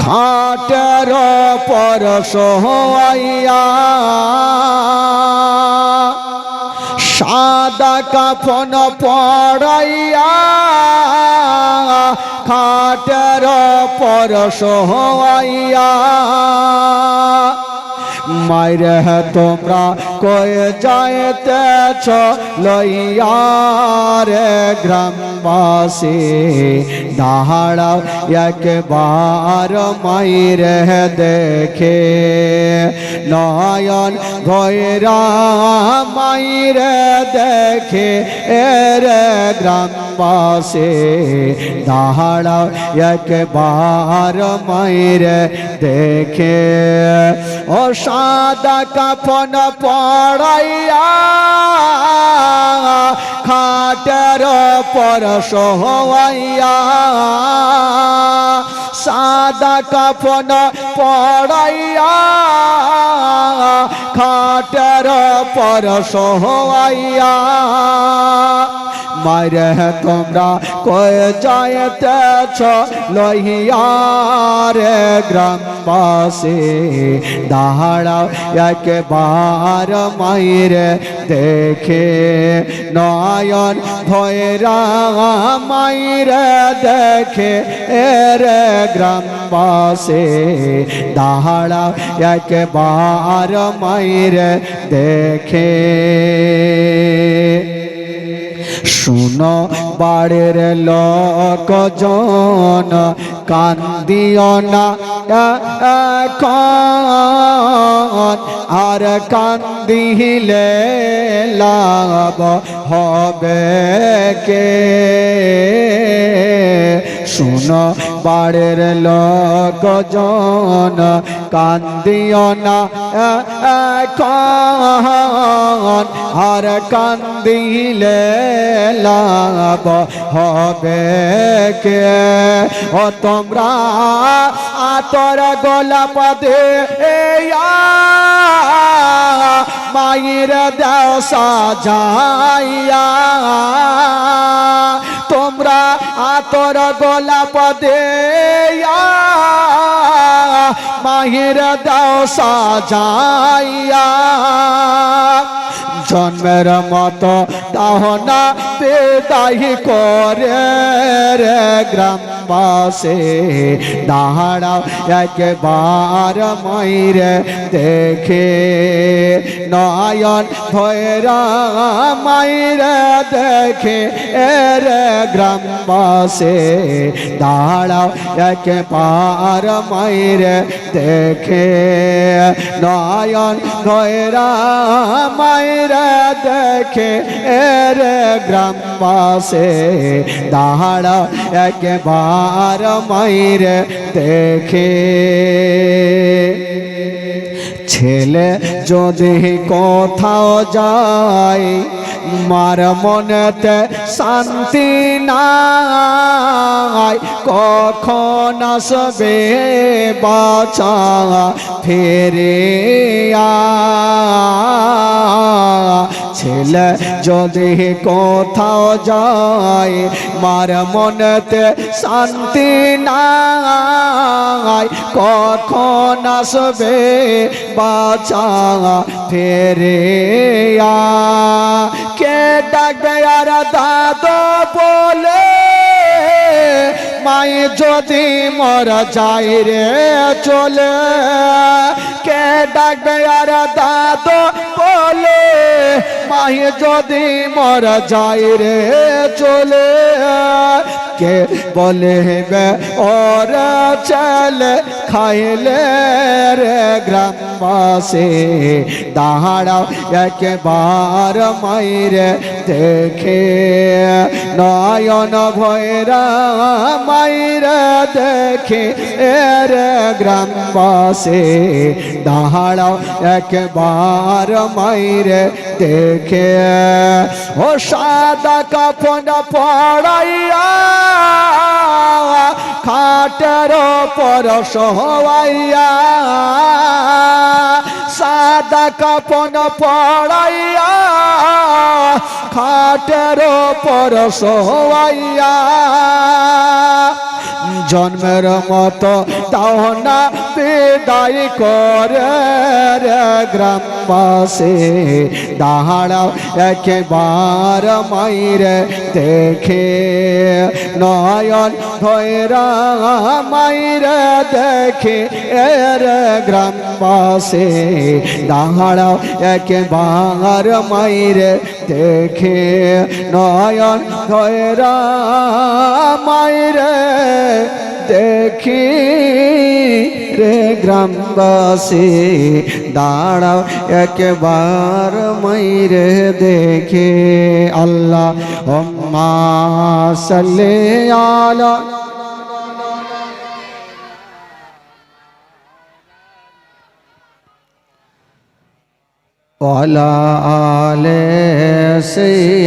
খাটের পর সোহাইয়া সাদা কাফন পড়াইয়া খাটের পর সোহাইয়া মাইরে তোমরা কয়ে যাইতেছ লইয়ারে গ্রামবাসী, দাঁড়াও একবার মাইরে দেখে। নয়ন ভৈরা মাইরে দেখে, এরে গ্রামবাসী দাঁড়াও একবার মাইরে দেখে। ও সাদা কাফন পড়াইয়া, খাটের পর সোহাইয়া সাদা কাফন পড়াইয়া, খাটের পর সোহাইয়া মারে তোমরা কয়ে যাইতেছ? লহিয়ারে গ্রামবাসী, দাঁড়াও একবার মাইরে দেখে। নয়ন ভয়রা মাইরে দেখে এরে গ্রামবাসী, দাঁড়াও একবার মাইরে দেখে। শুনো বাড়ির লোকজন কান্দিও না। আর কান্দিলে লাভ হবে কে? শুনো, বাড়ির লোকজন কান্দিও না এখন আর কান্দিলে লাভ হবে কে? ও তোমরা আতর গোলাপ দে মায়ের দেও সাজাইয়া আতর গলা পদে মাহির দাও সাজাইয়া। জন্মের মতো তাহনা বেদাহি করে রে গ্রামবাসে দাঁড়াও একবার মাইরে দেখে নয়ন ভৈরা মাইরে দেখে এরে গ্রামবাসে দাঁড়াও একবার মাইরে দেখে নয়ন ভৈরা মাইরে দেখে এরে গ্রামবাসে দাঁড়াও একবার মাইরে দেখে। ছেলে যদি কোথাও যায়, মার মনেতে শান্তি নাই, কখন আসবে বাঁচা ফেরে ছেলে। যদি কোথাও যায়, মার মনেতে শান্তি নাই, কখন আসবে বাঁচা ফেরে কে ডাকবে আর দাদো বলে মাই যদি মর যাই রে চলে। কে ডাকবে আর দাদো মাই যদি মর যাই রে চলে কে বলে বে ওর চলে খাইলে রে গ্রামবাসী, দাঁড়াও একবার মাইরে দেখে। নয়ন ভৈরা মাইরে দেখে এর গ্রামবাসী, দাঁড়াও একবার মাইরে দেখে। ও সাদা কাপন পড়াইয়া খাটের পরশ হওয়াইয়া সাদা কাপন পড়াইয়া খাটের পর সোয়াইয়া জন্মের মতো তাও না বিদায় করে রে গ্রামবাসী। দাঁড়াও একেবার মাইরে দেখে। নয়ন ধৈরা মাইরে দেখে এর গ্রামবাসী। দাঁড়াও একেবার মাইরে দেখে নয়ন ধৈরা মাইরে দেখি রে গ্রামবাসী, দাঁড়াও একবার মাইরে দেখে। আল্লাহ হম্মা সাল্লে আলা ওয়ালা আলে say